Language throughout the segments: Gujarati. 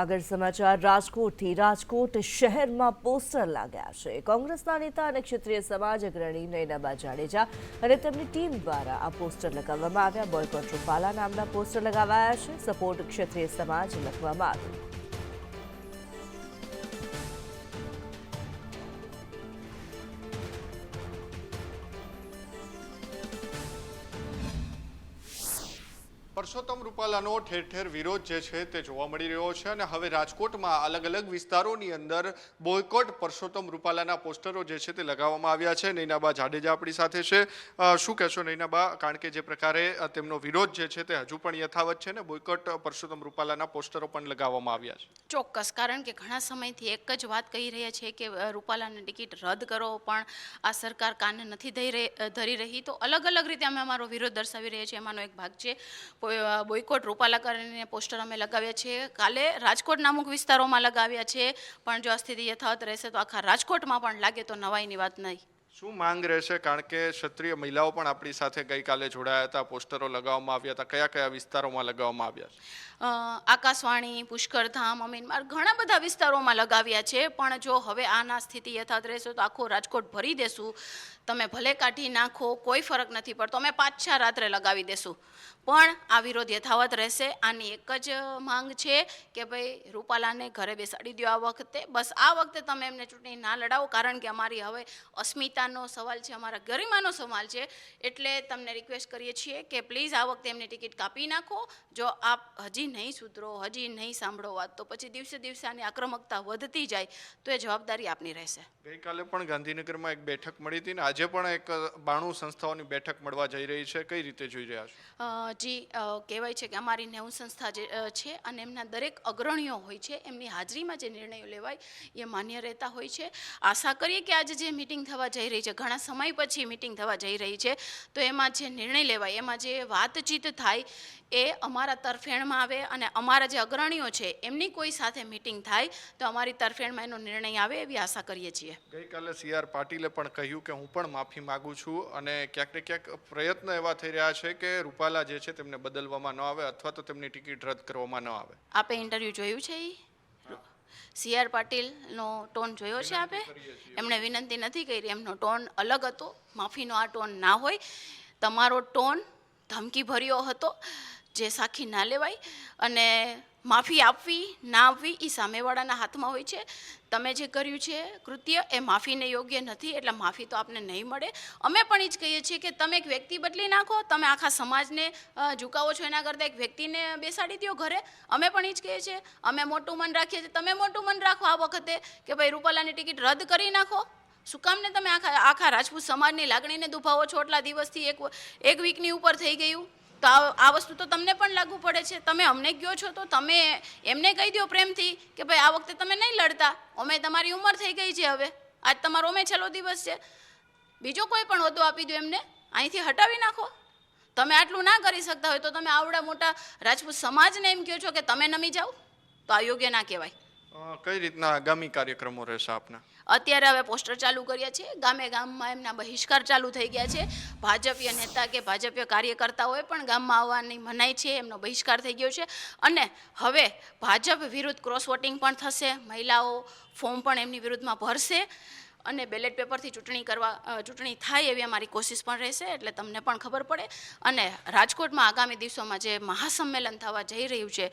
આગળ સમાચાર, રાજકોટથી રાજકોટ શહેરમાં પોસ્ટર લાગ્યા છે. કોંગ્રેસના નેતા અને ક્ષત્રિય સમાજ અગ્રણી નૈનાબા જાડેજા અને તેમની ટીમ દ્વારા આ પોસ્ટર લગાવવામાં આવ્યા. બોયકોટ રૂપાલા નામના પોસ્ટર લગાવાયા છે. સપોર્ટ ક્ષત્રિય સમાજ લખવામાં આવ્યું. પરસોત્તમ રૂપાલાનો ઠેર ઠેર વિરોધ જે છે તે જોવા મળી રહ્યો છે અને હવે રાજકોટમાં અલગ અલગ વિસ્તારોની અંદર બોયકોટ પરસોત્તમ રૂપાલાના પોસ્ટરો જે છે તે લગાવવામાં આવ્યા છે. નૈનાબા જાડેજા આપણી સાથે છે. શું કહેશો નૈનાબા? કારણ કે જે પ્રકારે તેમનો વિરોધ જે છે તે હજુ પણ યથાવત છે ને બોયકોટ પરસોત્તમ રૂપાલાના પોસ્ટરો પણ લગાવવામાં આવ્યા છે. ચોક્કસ. કારણ કે ઘણા સમયથી એક જ વાત કહી રહ્યા છે કે રૂપાલાની ટિકિટ રદ કરો, પણ આ સરકાર કાને નથી ધરી રહી- તો અલગ અલગ રીતે અમે અમારો વિરોધ દર્શાવી રહ્યા છીએ. એમાંનો એક ભાગ છે બોયકોટ રૂપાલા કરીને પોસ્ટર અમે લગાવ્યા છીએ કાલે રાજકોટના અમુક વિસ્તારોમાં લગાવ્યા છે પણ જો આ સ્થિતિ યથાવત રહેશે તો આખા રાજકોટમાં પણ લાગે તો નવાઈની વાત નહીં. શું માંગ રહેશે? કારણ કે ક્ષત્રિય મહિલાઓ પણ આપણી સાથે ગઈકાલે જોડાયા હતા પોસ્ટરો લગાવવામાં આવ્યા હતા. કયા કયા વિસ્તારોમાં લગાવવામાં આવ્યા છે? આકાશવાણી પુષ્કરધામ અમીનમાર ઘણા બધા વિસ્તારોમાં લગાવ્યા છે. પણ જો હવે આના સ્થિતિ યથાત રહેશે તો આખો રાજકોટ ભરી દેશું. તમે ભલે કાઢી નાખો કોઈ ફરક નથી પડતો. અમે પાછા રાત્રે લગાવી દેશું. પણ આ વિરોધ યથાવત રહેશે. આની એક જ માંગ છે કે ભાઈ રૂપાલાને ઘરે બેસાડી દો આ વખતે. બસ આ વખતે તમે એમને ચૂંટણી ના લડાવો કારણ કે અમારી હવે અસ્મિતાનો સવાલ છે અમારા ગરિમાનો સવાલ છે. એટલે તમને રિક્વેસ્ટ કરીએ છીએ કે પ્લીઝ આ વખતે એમની ટિકિટ કાપી નાખો. જો આપ હજી નહીં સુધરો હજી નહીં સાંભળો વાત તો પછી દિવસે દિવસે આની આક્રમકતા વધતી જાય તો એ જવાબદારી આપની રહેશે. ગઈકાલે પણ ગાંધીનગરમાં એક બેઠક મળી હતી ને આજે પણ એક બાણું સંસ્થાઓની બેઠક મળવા જઈ રહી છે. કઈ રીતે જોઈ રહ્યા છો? જી કહેવાય છે કે અમારી નેવું સંસ્થા જે છે અને એમના દરેક અગ્રણીઓ હોય છે, એમની હાજરીમાં જે નિર્ણયો લેવાય એ માન્ય રહેતા હોય છે. આશા કરીએ કે આજે જે મિટિંગ થવા જઈ રહી છે, ઘણા સમય પછી મિટિંગ થવા જઈ રહી છે, તો એમાં જે નિર્ણય લેવાય, એમાં જે વાતચીત થાય એ અમારા તરફેણમાં આવે અને અમારા જે અગ્રણીઓ છે, એમની કોઈ સાથે મિટિંગ થાય તો અમારી તરફેણમાં એનો નિર્ણય આવે એવી આશા કરીએ છીએ. ગઈકાલે સી આર પાટીલે પણ કહ્યું કે હું પણ માફી માગું છું અને ક્યાંક ને ક્યાંક પ્રયત્ન એવા થઈ રહ્યા છે કે રૂપાલા જે છે તેમને બદલવામાં ન આવે અથવા તો તેમની ટિકિટ રદ કરવામાં ન આવે? આપે ઇન્ટરવ્યૂ જોયું છે એ સી આર પાટીલનો ટોન જોયો છે આપે? એમણે વિનંતી નથી કરી એમનો ટોન અલગ હતો માફીનો આ ટોન ના હોય. તમારો ટોન ધમકી ભર્યો હતો જે સાખી ના લેવાય. અને માફી આપવી, ના આપવી એ સામેવાળાના હાથમાં હોય છે. તમે જે કર્યું છે કૃત્ય, એ માફીને યોગ્ય નથી, એટલે માફી તો આપને નહીં મળે. અમે પણ એ જ કહીએ છીએ કે તમે એક વ્યક્તિ બદલી નાખો, તમે આખા સમાજને ઝુકાવો છો એના કરતાં એક વ્યક્તિને બેસાડી દો ઘરે. અમે પણ એ જ કહીએ છીએ. અમે મોટું મન રાખીએ છીએ. તમે મોટું મન રાખો આ વખતે કે ભાઈ રૂપાલાની ટિકિટ રદ કરી નાખો. શું કામને તમે આખા આખા રાજપૂત સમાજની લાગણીને દુભાવો છો? એટલા દિવસથી એક એક વીકની ઉપર થઈ ગયું. તો આ વસ્તુ તો તમને પણ લાગુ પડે છે. તમે અમને કહો છો તો તમે એમને કહી દો પ્રેમથી કે ભાઈ, આ વખતે તમે નહીં લડતા. અમે તમારી ઉંમર થઈ ગઈ છે હવે. આજ તમારો અમે છેલ્લો દિવસ છે. બીજો કોઈ પણ હોદ્દો આપી દો એમને. અહીંથી હટાવી નાખો. તમે આટલું ના કરી શકતા હોય તો તમે આવડા મોટા રાજપૂત સમાજને એમ કહો છો કે તમે નમી જાઓ. તો આ યોગ્ય ના કહેવાય. કઈ રીતના આગામી કાર્યક્રમો રહેશે આપના? અત્યારે હવે પોસ્ટર ચાલુ કર્યા છે. ગામે ગામમાં એમના બહિષ્કાર ચાલુ થઈ ગયા છે. ભાજપીય નેતા કે ભાજપીય કાર્યકર્તાઓએ પણ ગામમાં આવવાની મનાઈ છે. એમનો બહિષ્કાર થઈ ગયો છે. અને હવે ભાજપ વિરુદ્ધ ક્રોસ વોટિંગ પણ થશે. મહિલાઓ ફોર્મ પણ એમની વિરુદ્ધમાં ભરશે. અને બેલેટ પેપરથી ચૂંટણી કરવા ચૂંટણી થાય એવી અમારી કોશિશ પણ રહેશે. એટલે તમને પણ ખબર પડે. અને રાજકોટમાં આગામી દિવસોમાં જે મહાસંમેલન થવા જઈ રહ્યું છે,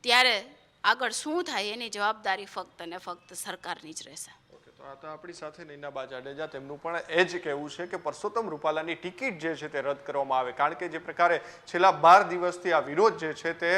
ત્યારે આગળ શું થાય એની જવાબદારી ફક્ત અને ફક્ત સરકારની જ રહેશે. તો આ તો આપણી સાથે નૈનાબા જાડેજા તેમનું પણ એ જ કહેવું છે કે પરસોત્તમ રૂપાલાની ટિકિટ જે છે તે રદ કરવામાં આવે. કારણ કે જે પ્રકારે છેલ્લા બાર દિવસથી આ વિરોધ જે છે તે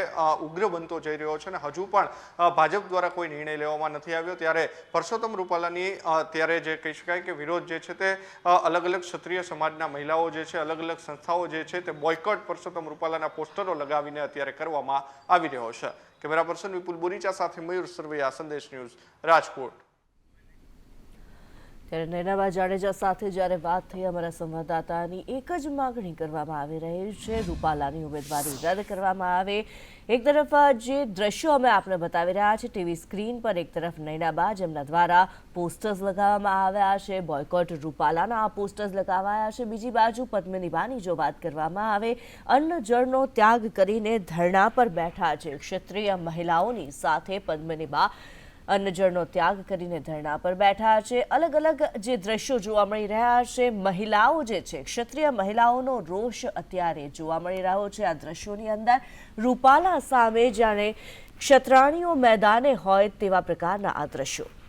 ઉગ્ર બનતો જઈ રહ્યો છે અને હજુ પણ ભાજપ દ્વારા કોઈ નિર્ણય લેવામાં નથી આવ્યો. ત્યારે પરસોત્તમ રૂપાલાની અત્યારે ત્યારે જે કહી શકાય કે વિરોધ જે છે તે અલગ અલગ ક્ષત્રિય સમાજના મહિલાઓ જે છે અલગ અલગ સંસ્થાઓ જે છે તે બોયકોટ પરસોત્તમ રૂપાલાના પોસ્ટરો લગાવીને અત્યારે કરવામાં આવી રહ્યો છે. કેમેરા પર્સન વિપુલ બોરીચા સાથે મયુર સરવૈયા, સંદેશ ન્યૂઝ રાજકોટ. ત્યારે નૈનાબા જાડેજા સાથે જ્યારે વાત થઈ અમારા સંવાદદાતાની, એક જ માગણી કરવામાં આવી રહી છે. રૂપાલાની ઉમેદવારી રદ કરવામાં આવે. એક તરફ જે દ્રશ્યો અમે આપને બતાવી રહ્યા છે ટીવી સ્ક્રીન પર એક તરફ નૈનાબા જેમના દ્વારા પોસ્ટર્સ લગાવવામાં આવ્યા છે. બોયકોટ રૂપાલાના આ પોસ્ટર્સ લગાવાયા છે. બીજી બાજુ પદ્મિનીબાની જો વાત કરવામાં આવે અન્ન જળનો ત્યાગ કરીને ધરણા પર બેઠા છે. ક્ષત્રિય મહિલાઓની સાથે પદ્મિનીબા અન્નજળનો ત્યાગ કરીને ધરણા પર બેઠા છે. અલગ અલગ જે દ્રશ્યો જોવા મળી રહ્યા છે, મહિલાઓ જે છે, ક્ષત્રિય મહિલાઓનો રોષ અત્યારે જોવા મળી રહ્યો છે. આ દ્રશ્યોની અંદર રૂપાલા સામે જાણે ક્ષત્રાણીઓ મેદાને હોય તેવા પ્રકારના આ દ્રશ્યો.